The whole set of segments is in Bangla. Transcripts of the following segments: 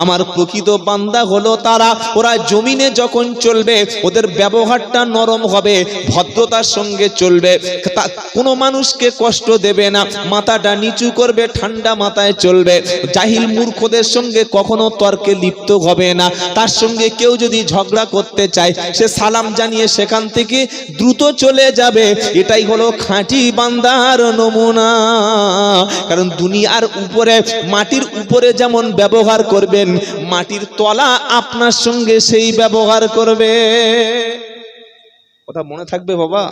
আমার প্রকৃত বান্দা হলো তারা। ওরা জমিনে যখন চলবে, ওদের ব্যবহারটা নরম হবে, ভদ্রতার সঙ্গে চলবে। কোনো মানুষকে কষ্ট দেবে না, মাথাটা নিচু করবে, ঠান্ডা মাথায় চলবে। জাহিল মূর্খদের সঙ্গে কখনো তর্কে লিপ্ত হবে না। তার সঙ্গে কেউ যদি ঝগড়া করতে চায়, সে সালাম জানিয়ে সেখান থেকে দ্রুত চলে যাবে। এটাই হলো খাঁটি বান্দার নমুনা। কারণ দুনিয়ার উপরে, মাটির উপরে যেমন ব্যবহার করবেন মাটির তলা আপনার সঙ্গে সেই ব্যবহার করবে। কথা মনে থাকবে বাবা?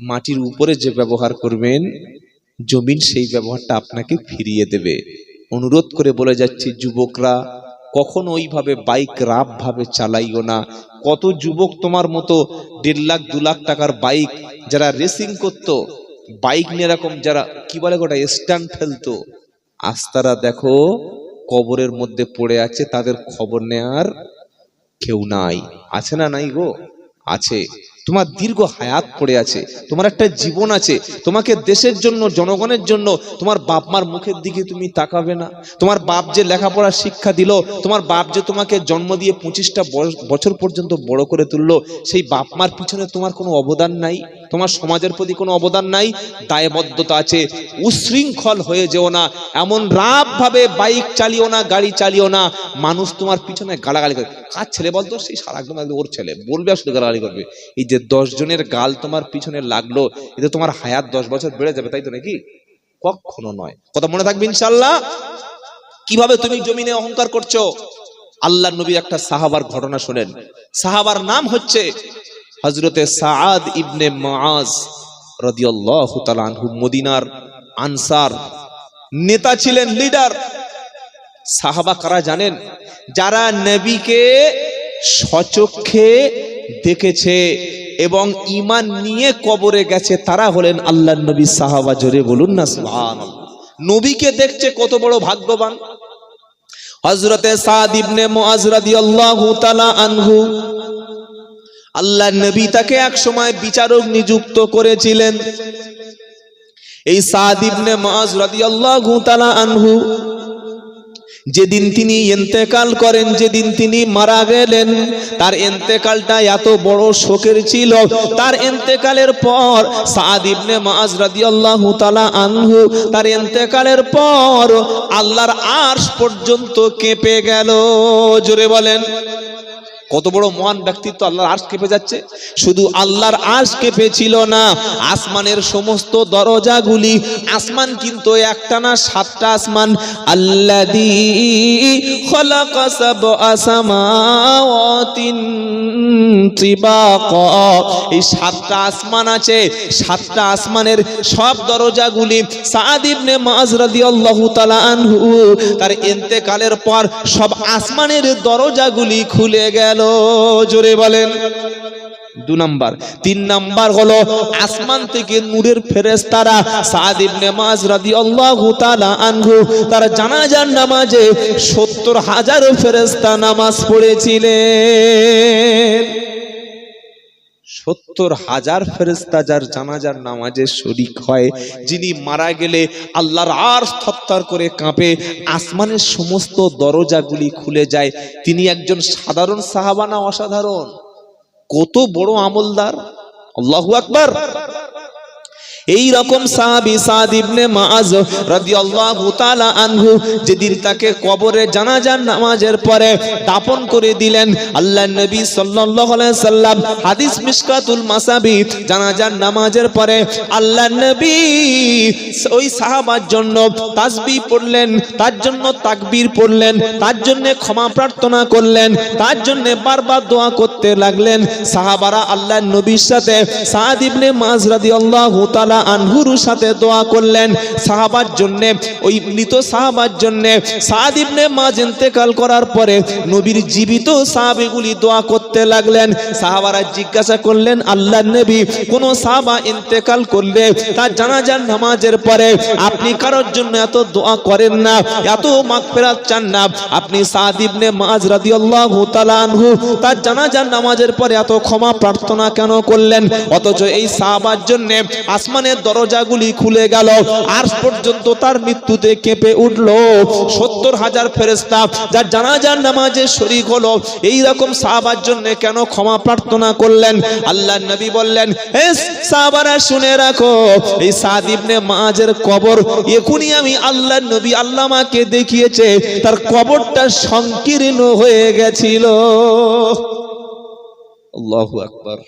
মাটির উপরে যে ব্যবহার করবেন, জমিন সেই ব্যবহারটা আপনাকে ফিরিয়ে দেবে। অনুরোধ করে বলে যাচ্ছি, যুবকরা, কখনো ওইভাবে বাইক রাফ ভাবে চালাইও না। কত যুবক তোমার মতো দেড় লাখ, দু লাখ টাকার বাইক যারা রেসিং করতো বাইক নিয়ে এরকম যারা, কি বলে গোটা স্ট্যান্ড ফেলতো। আস্তারা দেখো কবরের মধ্যে পড়ে আছে তাদের খবর নেয়ার কেউ নাই। আছে না নাই গো? আছে। তোমার দীর্ঘ হায়াত পড়ে আছে, তোমার একটা জীবন আছে, তোমাকে দেশের জন্য, জনগণের জন্য তোমার বাপ মার মুখের দিকে তুমি তাকাবে না। তোমার বাপ যে লেখাপড়ার শিক্ষা দিল, তোমার বাপ যে তোমাকে জন্ম দিয়ে পঁচিশটা বছর পর্যন্ত বড় করে তুললো, সেই বাপ মার পিছনে তোমার কোনো অবদান নাই, তোমার সমাজের প্রতি কোনো অবদান নাই, দায়বদ্ধতা আছে, উশৃঙ্খল হয়ে যেও না, এমন রাব ভাবে বাইক চালিও না, গাড়ি চালিও না, মানুষ তোমার পিছনে গালাগালি করে, কার ছেলে বলতো? সেই সারা ওর ছেলে। বলবে আসলে গালাগালি করবে। এই যে দশ জনের গাল তোমার পিছনে লাগল, এতে তোমার হায়াত দশ বছর বেড়ে যাবে, তাই তো নাকি? কখনো নয়। কথা মনে থাকবে ইনশাল্লাহ কীভাবে তুমি জমিনে অহংকার করছ? আল্লাহ নবী একটা সাহাবার ঘটনা শোনেন। সাহাবার নাম হচ্ছে হজরতে সাদ ইবনে মাজ মদিনার আনসার। নেতা ছিলেন লিডার। সাহাবা কারা জানেন? যারা নবীকে সচক্ষে দেখেছে এবং ইমান নিয়ে কবরে গেছে, তারা হলেন আল্লাহ নবী, সাহাবা জোরে বলুন না, সুবহানাল্লাহ। নবীকে দেখছে কত বড় ভাগ্যবান। হজরতে সাদ ইবনে মুআজ রাদিয়াল্লাহু তাআলা আনহু আল্লাহ নবী তাকে এক সময় বিচারক নিযুক্ত করেছিলেন। এই সাদ ইবনে মুআজ রাদিয়াল্লাহু আনহু যেদিন তিনি ইন্তেকাল করেন, যেদিন তিনি মারা গেলেন, তার ইন্তেকালটা এত বড় শোকের ছিল। তার ইন্তেকালের পর সাদ ইবনে মাজ রাদিয়াল্লাহু আনহু, তার ইন্তেকালের পর আল্লাহর আর্শ পর্যন্ত কেঁপে গেল। জোরে বলেন। কত বড় মহান ব্যক্তিত্ব আল্লাহর আর্শ কেঁপে যাচ্ছে। শুধু আল্লাহর আর্শ কেঁপে ছিল না, আসমানের সমস্ত দরজাগুলি, আসমান কিন্তু একটা না সাতটা আসমান। আল্লাদি এই সাতটা আসমান আছে, সাতটা আসমানের সব দরজাগুলি। সাদ ইবনে মাজ রাদিয়াল্লাহু তাআলা আনহু, তার ইন্তেকালের পর সব আসমানের দরজাগুলি খুলে গেল। জোরে বলেন। দু নাম্বার। তিন নাম্বার হলো, আসমান থেকে নূরের ফেরেশতারা সাদ ইবনে মাজ রাদিয়াল্লাহু তাআলা আনহু, তার জানাজার নামাজে 70 হাজার ফেরেশতা নামাজ পড়েছিলেন। সত্তর হাজার ফেরেস্তা যার জানাজার নামাজের শরিক হয়, যিনি মারা গেলে আল্লাহর আর থরথর করে কাঁপে, আসমানের সমস্ত দরজাগুলি খুলে যায়। তিনি একজন সাধারণ সাহাবানা অসাধারণ। কত বড় আমলদার। আল্লাহু আকবার। এই রকম সাহাবি সাদ ইবনে মাআজ রাদিয়াল্লাহু তাআলা আনহু যেদিন তাকে কবরে জানাজার নামাজের পরে দাফন করে দিলেন, আল্লাহর নবী সাল্লাল্লাহু আলাইহি সাল্লাম হাদিস মিশকাতুল মাসাবিত জানাজার নামাজের পরে আল্লাহর নবী ওই সাহাবার জন্য তাসবিহ পড়লেন, তার জন্য তাকবীর পড়লেন, তার জন্য ক্ষমা প্রার্থনা করলেন, তার জন্য বারবার দোয়া করতে লাগলেন। সাহাবারা আল্লাহর নবীর সাথে সাদ ইবনে মাজ রাদিয়াল্লাহু তাআলা আনহুর সাথে দোয়া করলেন। সাহাবার জন্য, ওই মৃত সাহাবার জন্য, সাদ ইবনে মাজ ইন্তেকাল করার পরে নবীর জীবিত সাহাবেগুলি দোয়া করতে লাগলেন। সাহাবারা জিজ্ঞাসা করলেন, আল্লাহর নবী, কোন সাহাবা ইন্তেকাল করলে তার জানাজার নামাজের পরে আপনি কারোর জন্য এত দোয়া করেন না, এত মাগফিরাত চান না? আপনি সাদ ইবনে মাজ রাদিয়াল্লাহু তাআলা আনহু, তার জানাজার নামাজের পরে এত ক্ষমা প্রার্থনা কেন করলেন? অথচ এই সাহাবার জন্য আসমানের আসমানের দরজাগুলি খুলে গেল। আর পর্যন্ত তার মৃত্যুতে কেঁপে উঠল। সত্তর হাজার ফেরেস্তা যার জানাজার নামাজে শরিক হলো এই রকম সাহাবার জন্য কেন ক্ষমা প্রার্থনা করলেন? আল্লাহ নবী বললেন শুনে রাখো, এই সাদ ইবনে মাজের কবর এখনই আমি আল্লাহ নবী আল্লামাকে দেখিয়েছে, তার কবরটা সংকীর্ণ হয়ে গেছিল। আল্লাহু আকবার।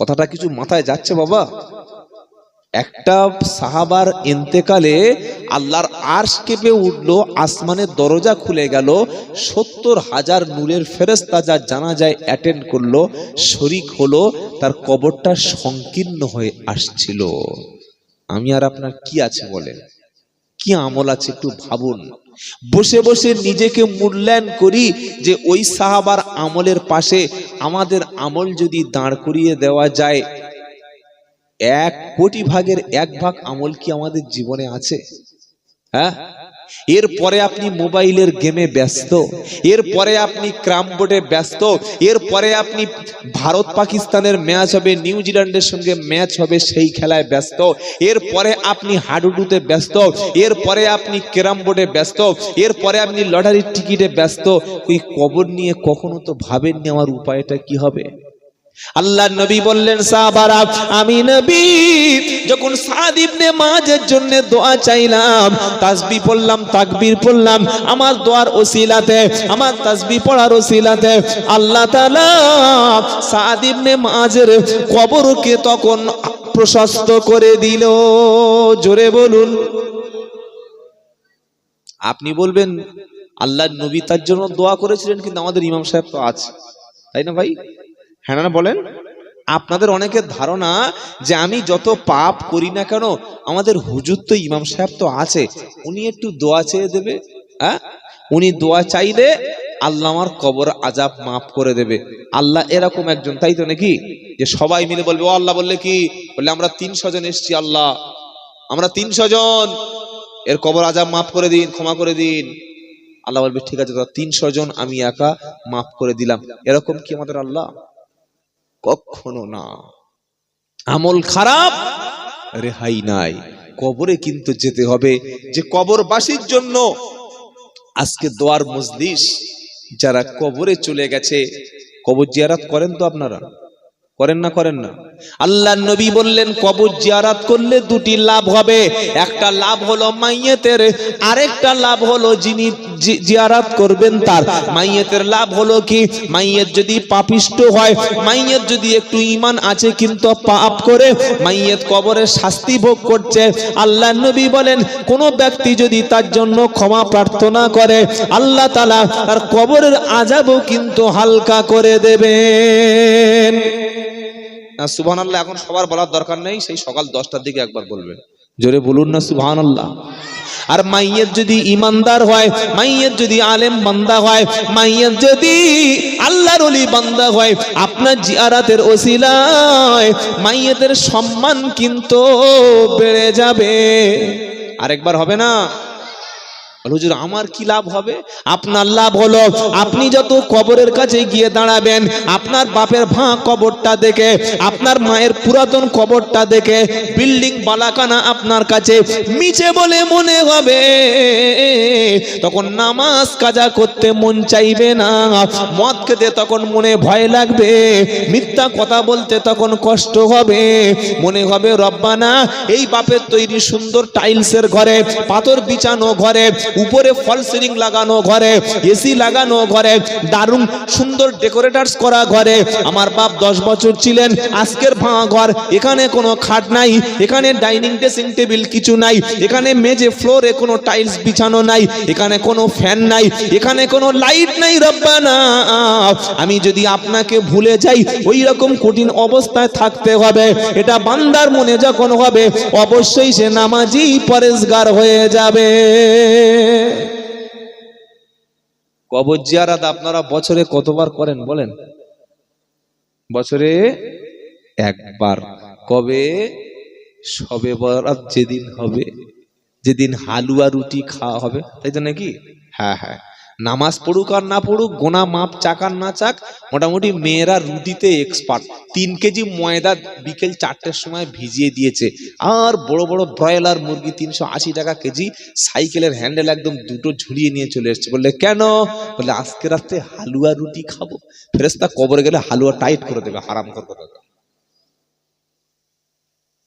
কথাটা কিছু মাথায় যাচ্ছে বাবা। একটা সাহাবার ইন্তেকালে আল্লাহর আর্শ কেঁপে উঠল, আসমানের দরজা খুলে গেল, সত্তর হাজার নূরের ফেরেস্তা যা জানা যায় অ্যাটেন্ড করল, শরিক হলো, তার কবরটা সংকীর্ণ হয়ে আসছিল। আমি আর আপনার কি আছে বলেন? কি আমল আছে একটু ভাবুন। বসে বসে নিজেকে মূল্যায়ন করি যে ওই সাহাবার আমলের পাশে আমাদের আমল যদি দাঁড় করিয়ে দেওয়া যায়, এক কোটি ভাগের এক ভাগ আমল কি আমাদের জীবনে আছে? হ্যাঁ? এরপরে আপনি মোবাইলের গেমে ব্যস্ত, এরপরে আপনি ক্রাম বোর্ডে ব্যস্ত, এরপরে আপনি ভারত পাকিস্তানের ম্যাচ হবে নিউজিল্যান্ডের সঙ্গে ম্যাচ হবে সেই খেলায় ব্যস্ত, এরপরে আপনি হাডুডুতে ব্যস্ত, এরপরে আপনি ক্যারাম বোর্ডে ব্যস্ত, এরপরে আপনি লটারির টিকিটে ব্যস্ত, ওই কবর নিয়ে কখনো তো ভাবেননি আমার উপায়টা কি হবে? আল্লাহ নবী বললেন, সাহাবারা, আমি নবী। যখন সাদ ইবনে মাঝের জন্য দোয়া চাইলাম তাসবি পড়লাম, তাকবীর পড়লাম, আমার দোয়ার ওসিলাতে, আমার তাসবি পড়ার ওসিলাতে আল্লাহ তাআলা সাদ ইবনে মাঝের কবরকে তখন প্রশস্ত করে দিল। জোরে বলুন। আপনি বলবেন আল্লাহ নবী তার জন্য দোয়া করেছিলেন, কিন্তু আমাদের ইমাম সাহেব তো আছে। তাই না ভাই? হ্যাঁ না বলেন। আপনাদের অনেকের ধারণা যে আমি যত পাপ করি না কেন, আমাদের হুজুর তো ইমাম সাহেব তো আছে, উনি একটু দোয়া চেয়ে দেবে হ্যাঁ? উনি দোয়া চাইলে আল্লাহ আমার কবর আজাব মাফ করে দেবে। আল্লাহ এরকম একজন, তাই তো নাকি? যে সবাই মিলে বলবে, ও আল্লাহ বললে কি? বললে, আমরা তিনশো জন এসছি আল্লাহ। আমরা তিনশো জন। এর কবর আজাব মাফ করে দিন, ক্ষমা করে দিন। আল্লাহ বলবে, ঠিক আছে তিনশো জন আমি একা মাফ করে দিলাম। এরকম কি আমাদের আল্লাহ? কখনো না। আমল খারাপ? রেহাই নাই। কবরে কিন্তু যেতে হবে যে কবরবাসীর জন্য। আজকে দোয়ার মজলিস, যারা কবরে চলে গেছে, কবর জিয়ারাত করেন তো আপনারা? করেন না করেন না। আল্লাহ নবী বললেন, কবর জিয়ারাত করলে দুটি লাভ হবে। একটা লাভ হলো মাইয়েতের, আরেকটা লাভ হলো যিনি জিয়ারাত করবেন তার। মাইয়েতের লাভ হলো কি? মাইয়েত যদি পাপিষ্ট হয়, মাইয়েত যদি একটু ইমান আছে কিন্তু পাপ করে, মাইয়েত কবরে শাস্তি ভোগ করছে। আল্লাহ নবী বলেন, কোন ব্যক্তি যদি তার জন্য ক্ষমা প্রার্থনা করে, আল্লাহ তালা তার কবরের আজাবও কিন্তু হালকা করে দেবেন। সুবহান আল্লাহ এখন সবার বলার দরকার নেই, সেই সকাল দশটার দিকে একবার বলবেন জোরে বলুন না সুবহান আল্লাহ আর মাইয়ের যদি ইমানদার হয়, মাইয়ের যদি আলেম বান্দা হয়, মাইয়ের যদি আল্লাহর অলি বান্দা হয়, আপনার জিয়ারাতের ওসিলায় মাইয়েদের সম্মান কিন্তু বেড়ে যাবে। আরেকবার হবে না? হুজুর, আমার কি লাভ হবে? আপনার লাভ হলো আপনি যত কবরের কাছে গিয়ে দাঁড়াবেন, আপনার বাপের ভাঁ কবরটা দেখে, আপনার মায়ের পুরাতন কবরটা দেখে, বিল্ডিং বালাকানা আপনার কাছে মিছে বলে মনে হবে। তখন নামাজ কাজা করতে মন চাইবে না, মদ খেতে তখন মনে ভয় লাগবে, মিথ্যা কথা বলতে তখন কষ্ট হবে। মনে হবে, রব্বানা, এই বাপের তৈরি সুন্দর টাইলসের ঘরে, পাথর বিছানো ঘরে উপরে ফল সিলিং লাগানো ঘরে এসি লাগানো ঘরে, দারুণ সুন্দর ডেকোরেটার্স করা ঘরে। আমার বাপ দশ বছর ছিলেন, আজকের ভাঙা ঘর, এখানে কোনো খাট নাই, এখানে ডাইনিং ড্রেসিং টেবিল কিছু নাই, এখানে মেজে ফ্লোরে কোনো টাইলস বিছানো নাই, এখানে কোনো ফ্যান নাই, এখানে কোনো লাইট নাই, রব্বানা। আমি যদি আপনাকে ভুলে যাই ওই রকম কঠিন অবস্থায় থাকতে হবে, এটা বান্দার মনে যখন হবে, অবশ্যই সে নামাজি পরেশগার হয়ে যাবে। কবর জিয়ারাত আপনারা বছরে কতবার করেন বলেন? বছরে একবার। কবে? সবে বরাত যেদিন হবে, যেদিন হালুয়া রুটি খাওয়া হবে, তাই তো নাকি? হ্যাঁ হ্যাঁ। নামাজ পড়ুক আর না পড়ুক, গোনা মাপ চাকার না চাক, মোটামুটি মেয়েরা রুটিতে এক্সপার্ট তিন কেজি ময়দা বিকেল চারটের সময় ভিজিয়ে দিয়েছে। আর বড় বড় ব্রয়লার মুরগি তিনশো আশি টাকা কেজি সাইকেলের হ্যান্ডেল একদম দুটো ঝুলিয়ে নিয়ে চলে এসছে। বললে, কেন? বলে আজকে রাত্রে হালুয়া রুটি খাব। ফেরেস্তা কবরে গেলে হালুয়া টাইট করে দেবে, হারাম করবে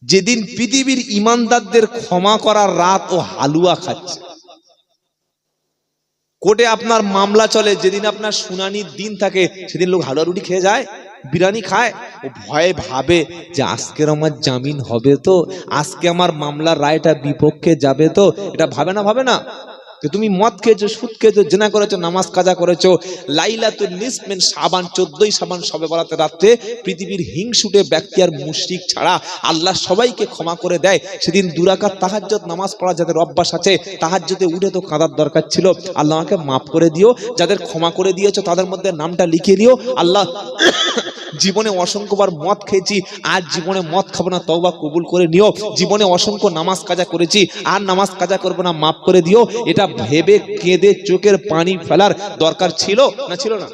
যেদিন পৃথিবীর ইমানদারদের ক্ষমা করার রাত ও হালুয়া খাচ্ছে। কোর্টে আপনার মামলা চলে, যেদিন আপনার শুনানির দিন থাকে, সেদিন লোক হালুয়া রুটি খেয়ে যায়, বিরিয়ানি খায়। ও ভয়ে ভাবে যে আজকের আমার জামিন হবে তো, আজকে আমার মামলার রায়টা বিপক্ষে যাবে তো, এটা ভাবে না ভাবে না। যে তুমি মদ খেয়েছো, সুদ খেয়েছো, জেনা করেছ, নামাজ কাজা করেছ লাইলা লাইলাতুল নিসমেন সাবান চোদ্দই সাবান সবে বরাতে রাত্রে পৃথিবীর হিংসুটে ব্যক্তি আর মুশরিক ছাড়া আল্লাহ সবাইকে ক্ষমা করে দেয়। সেদিন দুরাকাত তাহাজ্জত নামাজ পড়া যাদের অভ্যাস আছে তাহাজ্জতে উঠে তো কাঁদার দরকার ছিল। আল্লাহ আমাকে মাফ করে দিও। যাদের ক্ষমা করে দিয়েছ, তাদের মধ্যে নামটা লিখে দিও। আল্লাহ জীবনে অসংখ্যবার মদ খেয়েছি, আর জীবনে মদ খাব না, তওবা কবুল করে নিও। জীবনে অসংখ্য নামাজ কাজা করেছি, আর নামাজ কাজা করব না, মাফ করে দিও। এটা ভেবে কেঁদে চোখের পানি ফেলার দরকার ছিল না ছিল না?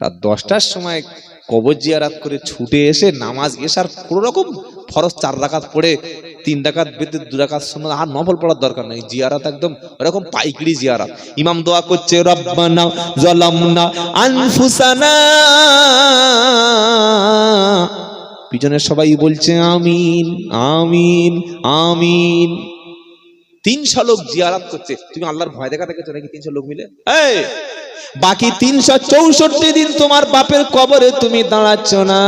রাত দশটার সময় কবর জিয়ারাত করে ছুটে এসে নামাজ এসার কোনো রকম চার রাখাত পড়ে তিন রাকাত বেঁধে দু রাকাত শূন্য আর নফল পড়ার দরকার নেই। জিয়ারাত একদম ওরকম পাইকারি জিয়ারাত। ইমাম দোয়া করছে, রব্বানা জালামনা আনফুসানা। পিছনের সবাই বলছে, আমিন আমিন আমিন। তিনশো লোক জিয়ারাত করছে। তুমি আল্লাহর ভয় দেখা দেখেছ নাকি তিনশো লোক মিলে? বাকি তিনশো চৌষট্টি দিন তোমার বাপের কবরে তুমি দাঁড়াচ্ছ না।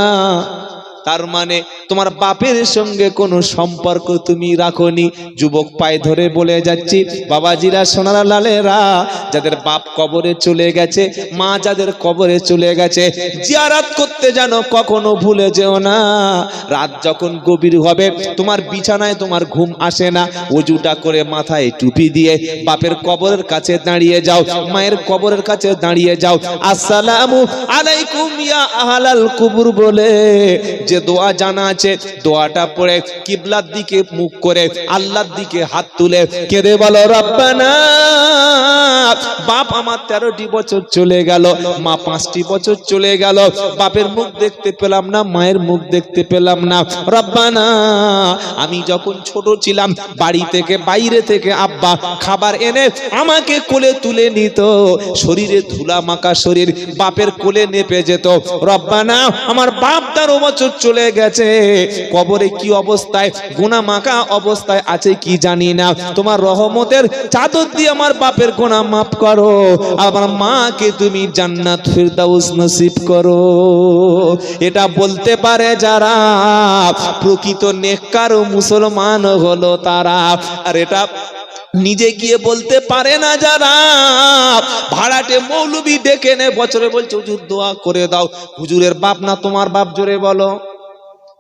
তার মানে তোমার বাপের সঙ্গে কোনো সম্পর্ক তুমি রাখনি। যুবক পায়ে ধরে বলে যাচ্ছি, বাবাজিরা, সোনারা, লালেরা, যাদের বাপ কবরে চলে গেছে, মা যাদের কবরে চলে গেছে, জিয়ারাত করতে যেন কখনো ভুলে যেও না। রাত যখন গভীর হবে, তোমার বিছানায় তোমার ঘুম আসে না। অজুটা করে মাথায় টুপি দিয়ে বাপের কবরের কাছে দাঁড়িয়ে যাও, মায়ের কবরের কাছে দাঁড়িয়ে যাও। আসসালামু আলাইকুম ইয়া আহলাল কুবুর বলে যে দোয়া জানা আছে, দোয়াটা পড়ে কিবলার দিকে মুখ করে আল্লাহর দিকে হাত তুলে কেঁদে বলো, রব্বানা, বাপ আমার তেরোটি বছর চলে গেল, মা পাঁচটি বছর চলে গেল, বাপের মুখ দেখতে পেলাম না, মায়ের মুখ দেখতে পেলাম না, রব্বানা, আমি যখন ছোট ছিলাম, বাড়ি থেকে বাইরে থেকে আব্বা খাবার এনে আমাকে কোলে তুলে নিত, শরীরে ধুলা মাখা শরীর বাপের কোলে নেপে যেত, রব্বানা, আমার বাপ তেরো বছর চলে গেছে। কবরে কি অবস্থায়? গুনা মাখা অবস্থায় আছে কি জানি না। তোমার রহমতের চাদর দিয়ে আমার বাপের গোনা মাফ করো। আমার মাকে তুমি জান্নাত ফিরদাউস নসিব করো। এটা বলতে পারে যারা প্রকৃত নেককার মুসলমান হলো তারা। আর এটা নিজে গিয়ে বলতে পারে না যারা ভাড়াটে মৌলবি ডেকে নে বছরে বলছে, হুজুর, দোয়া করে দাও। হুজুরের বাপ না তোমার বাপ, জোরে বলো।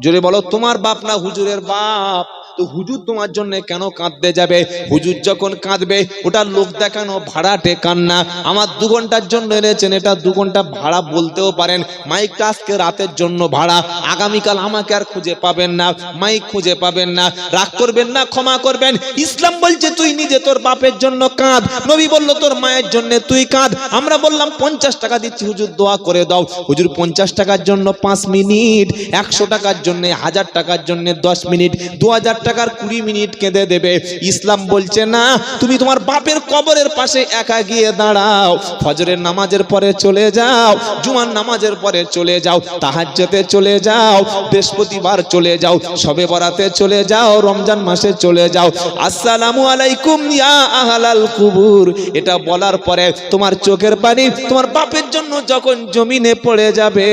জোরে বলো তোমার বাপ না হুজুরের বাপ? তো হুজুর তোমার জন্য কেন কাঁদতে যাবে? হুজুর যখন কাঁদবে, ওটা লোক দেখানো ভাড়াটে কান্না। আমার দু ঘণ্টার জন্য এনেছেন, এটা দু ঘণ্টা ভাড়া বলতেও পারেন। মাইকটা আজকে রাতের জন্য ভাড়া। আগামীকাল আমাকে আর খুঁজে পাবেন না, মাইক খুঁজে পাবেন না। রাগ করবেন না, ক্ষমা করবেন। ইসলাম বলছে, তুই নিজে তোর বাপের জন্য কাঁদ। নবী বলল, তোর মায়ের জন্য তুই কাঁদ। আমরা বললাম, পঞ্চাশ টাকা দিচ্ছি, হুজুর দোয়া করে দাও। হুজুর, পঞ্চাশ টাকার জন্য পাঁচ মিনিট, একশো টাকার জন্য, হাজার টাকার জন্য দশ মিনিট। দু হাজার টাকার কুড়ি মিনিট কেঁদে দেবে। ইসলাম বলছে, না, তুমি তোমার বাপের কবরের পাশে একা গিয়ে দাঁড়াও। ফজরের নামাজের পরে চলে যাও, জুমার নামাজের পরে চলে যাও তাহাজ্জতে চলে যাও, বৃহস্পতিবার চলে যাও, সবে বরাতে চলে যাও, রমজান মাসে চলে যাও। আসসালামু আলাইকুম ইয়া আহলাল কুবুর। এটা বলার পরে তোমার চোখের পানি তোমার বাপের জন্য যখন জমিনে পড়ে যাবে,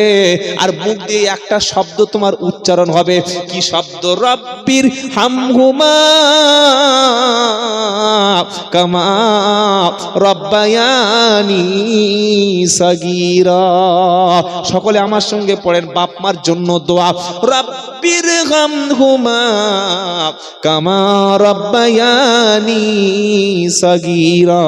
আর মুখ দিয়ে একটা শব্দ তোমার উচ্চারণ হবে। কি শব্দ? রব্বির হামহুমা কামা রব্বায়ানি সাগীরা সকলে আমার সঙ্গে পড়েন বাপ মার জন্য দোয়া। রব্বির হামহুমা, কামা রব্বায়ানি সাগীরা।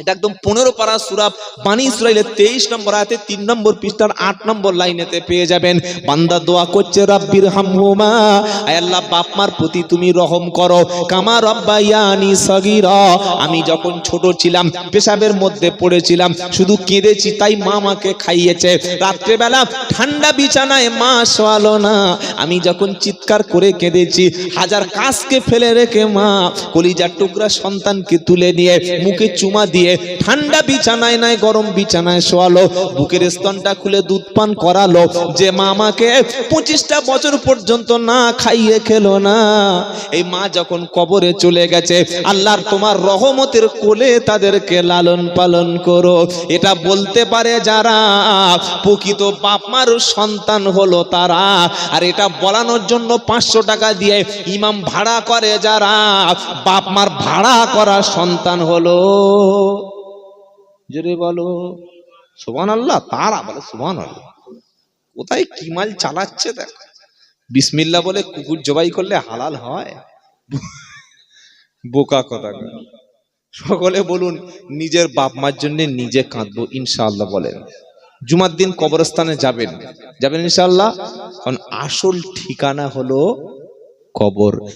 এটা একদম পনেরো পারা সুরাব বাণী ইসরায়েলের তেইশ নম্বর আয়াতে, তিন নম্বর পৃষ্ঠার আট নম্বর লাইনেতে পেয়ে যাবেন। বান্দা দোয়া করছে, রাব্বির হামহুমা আল্লাহ, বাপ মার প্রতি তুমি রহম করো। কামা রব্বাইয়ানি সগীরা। আমি যখন ছোট ছিলাম, পেশাবের মধ্যে পড়েছিলাম, শুধু কেঁদেছি, তাই মা আমাকে খাইয়েছে। রাত্রেবেলা ঠান্ডা বিছানায় মা শোয়ালো না। আমি যখন চিৎকার করে কেঁদেছি, হাজার কাজকে ফেলে রেখে মা কলিজার টুকরা সন্তানকে তুলে নিয়ে মুখে চুমা দিয়ে ঠান্ডা বিছানায় নাই, গরম বিছানায় শোয়ালো, বুকের স্তনটা খুলে দুধ পান করালো, যে মা আমাকে পঁচিশটা বছর পর্যন্ত না খাইয়ে খেলো না। এই মা যখন কবরে চলে গেছে, আল্লাহর তোমার রহমতের কোলে তাদেরকে লালন পালন করো। এটা বলতে পারে যারা প্রকৃত বাপ মার সন্তান হলো তারা। আর এটা বলানোর জন্য পাঁচশো টাকা দিয়ে ইমাম ভাড়া করে যারা বাপ মার ভাড়া করা সন্তান হলো। জোরে বলো। সুবান আল্লাহ তারা বলে সুবান আল্লাহ কোথায় কি মাল চালাচ্ছে দেখ। বিসমিল্লা বলে কুকুর জবাই করলে হালাল হয়। বোকা কথা সকলে বলুন, নিজের বাপ মার জন্য নিজে কাঁদবো, ইনশাআল্লাহ বলেন। জুমার দিন কবরস্থানে যাবেন। যাবেন ইনশাআল্লাহ? কারণ আসল ঠিকানা হলো কবর।